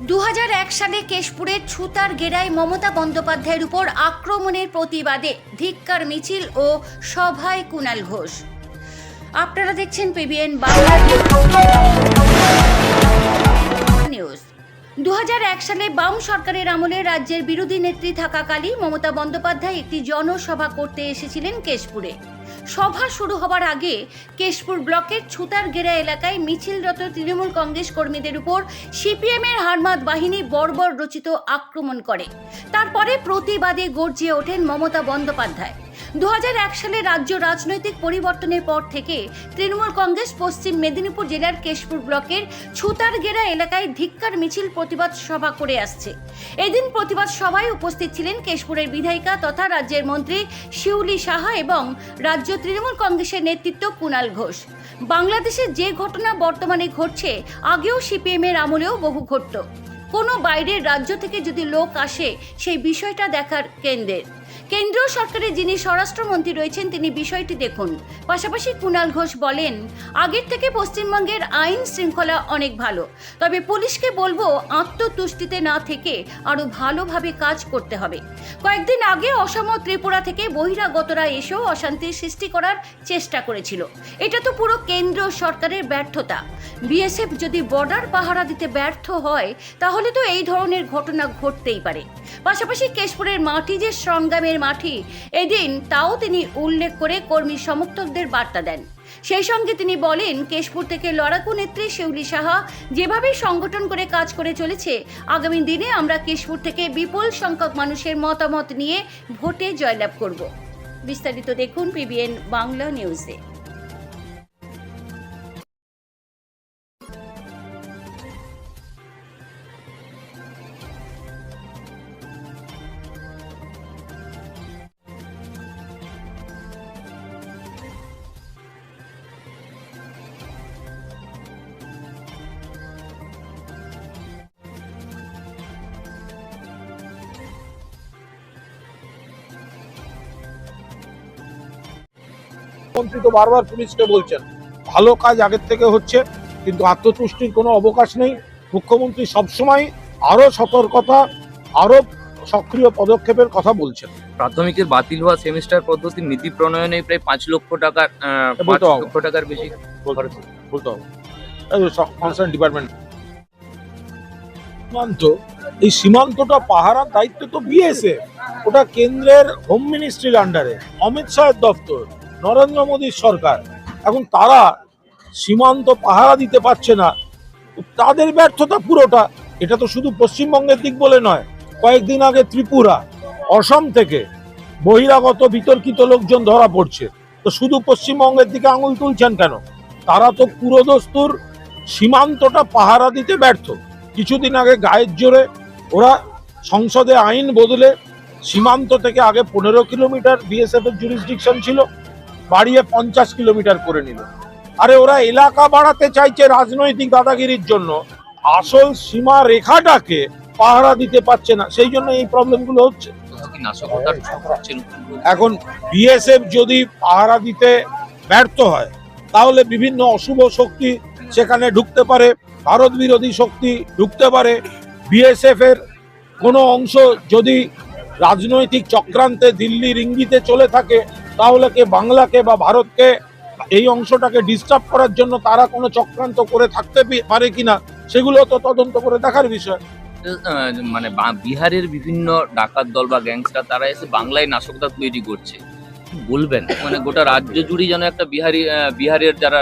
দু হাজার এক সালে কেশপুরের ছুতার গেরায় মমতা বন্দ্যোপাধ্যায়ের উপর আক্রমণের প্রতিবাদে ধিক্কার, মিছিল ও সভায় কুণাল ঘোষ। আপনারা দেখছেন পিবিএন বাংলা নিউজ। দু হাজার এক সালে বাম সরকারের আমলে রাজ্যের বিরোধী নেত্রী থাকাকালই মমতা বন্দ্যোপাধ্যায় একটি জনসভা করতে এসেছিলেন কেশপুরে। সভা শুরু হবার আগে কেশপুর ব্লকের ছুতারগেরা এলাকায় মিছিলরত তৃণমূল কংগ্রেস কর্মীদের উপর সিপিএমের হারমাদ বাহিনী বর্বর রচিত আক্রমণ করে। তারপরে প্রতিবাদে গর্জিয়ে ওঠেন মমতা বন্দ্যোপাধ্যায়। দু সালে রাজ্য রাজনৈতিক পরিবর্তনের পর থেকে তৃণমূল কংগ্রেস পশ্চিম মেদিনীপুর জেলার কেশপুর ব্লকের ছুতারগেরা এলাকায় ধিক্কার মিছিল প্রতিবাদ সভা করে আসছে। এদিন প্রতিবাদ সভায় উপস্থিত ছিলেন কেশপুরের বিধায়িকা তথা রাজ্যের মন্ত্রী শিউলি সাহা এবং রাজ্য তৃণমূল কংগ্রেসের নেতৃত্ব কুণাল ঘোষ। বাংলাদেশে যে ঘটনা বর্তমানে ঘটছে, আগেও সিপিএমের আমলেও বহু ঘটত। কোনো বাইরের রাজ্য থেকে যদি লোক আসে, সেই বিষয়টা দেখার কেন্দ্রের কেন্দ্রীয় সরকারের যিনি স্বরাষ্ট্রমন্ত্রী রয়েছেন, তিনি বিষয়টি দেখুন। পাশাপাশি কুণাল ঘোষ বলেন, আগের থেকে পশ্চিমবঙ্গের আইন শৃঙ্খলা অনেক ভালো। তবে পুলিশকে বলব, আত্মতুষ্টিতে না থেকে আরও ভালোভাবে কাজ করতে হবে। কয়েকদিন আগে অসম ত্রিপুরা থেকে বহিরাগতরা এসেও অশান্তির সৃষ্টি করার চেষ্টা করেছিল। এটা তো পুরো কেন্দ্র সরকারের ব্যর্থতা। বিএসএফ যদি বর্ডার পাহারা দিতে ব্যর্থ হয়, তাহলে তো এই ধরনের ঘটনা ঘটতেই পারে। পাশাপাশি কেশপুরের মাটি যে সংগ্রামের মাটি, এদিন তাও তিনি উল্লেখ করে কর্মী সমর্থকদের বার্তা দেন। সেই সঙ্গে তিনি বলেন, কেশপুর থেকে লড়াকু নেত্রী শিউলি সাহা যেভাবে সংগঠন করে কাজ করে চলেছে, আগামী দিনে আমরা কেশপুর থেকে বিপুল সংখ্যক মানুষের মতামত নিয়ে ভোটে জয়লাভ করব। বিস্তারিত দেখুন পিবিএন বাংলা নিউজে। মন্ত্রী তো বারবার পুলিশকে বলছেন ভালো কাজ আগের থেকে হচ্ছে কিন্তু আত্মতুষ্টির কোনো অবকাশ নেই। মুখ্যমন্ত্রী সবসময় আরও সতর্কতা আরও সক্রিয় পদক্ষেপের কথা বলছেন। প্রাথমিকের বাতিল হওয়া সেমিস্টার পদ্ধতির নীতি প্রণয়নে প্রায় পাঁচ লক্ষ টাকার পাঁচ লক্ষ টাকার বেশি বলতে হবে কনসার্ন ডিপার্টমেন্ট সীমান্ত এই সীমান্তটা পাহারার দায়িত্ব তো বিএসএফ ওটা কেন্দ্রের হোম মিনিস্ট্রির আন্ডারে অমিত শাহের দপ্তর। নরেন্দ্র মোদীর সরকার। এখন তারা সীমান্ত পাহারা দিতে পারছে না। তাদের ব্যর্থতা পুরোটা, এটা তো শুধু পশ্চিমবঙ্গের দিক বলে নয়, কয়েকদিন আগে ত্রিপুরা, অসম থেকে বহিরাগত বিতর্কিত লোকজন ধরা পড়ছে। তো শুধু পশ্চিমবঙ্গের দিকে আঙুল তুলছেন কেন? তারা তো পুরোদস্তুর সীমান্তটা পাহারা দিতে ব্যর্থ। কিছুদিন আগে গায়ের জোরে ওরা সংসদে আইন বদলে সীমান্ত থেকে আগে পনেরো কিলোমিটার বিএসএফ এর জুরিসডিকশন ছিল। বাড়িয়ে পঞ্চাশ কিলোমিটার করে নিল। আরে ওরা এলাকা বাড়াতে চাইছে রাজনৈতিক দাদাগিরির জন্য। আসল সীমা রেখাটাকে পাহারা দিতে পারছে না। সেই জন্য এই প্রবলেমগুলো হচ্ছে। এখন বিএসএফ যদি পাহারা দিতে ব্যর্থ হয় তাহলে বিভিন্ন অশুভ শক্তি সেখানে ঢুকতে পারে ভারত বিরোধী শক্তি ঢুকতে পারে। বিএসএফ এর কোনো অংশ যদি রাজনৈতিক চক্রান্তে দিল্লির ইঙ্গিতে চলে থাকে তাহলে কে বাংলাকে বা ভারতকে এই অংশটাকে ডিস্টার্ব করার জন্য তারা কোনো চক্রান্ত করে থাকতে পারে কিনা, সেগুলো তো তদন্ত করে দেখার বিষয়। মানে বিহারের বিভিন্ন ডাকাত দল বা গ্যাংস্টার তারা এসে বাংলায় নাশকতা তৈরি করছে। বলবেন মানে গোটা রাজ্য জুড়ে যেন একটা বিহারি বিহারের যারা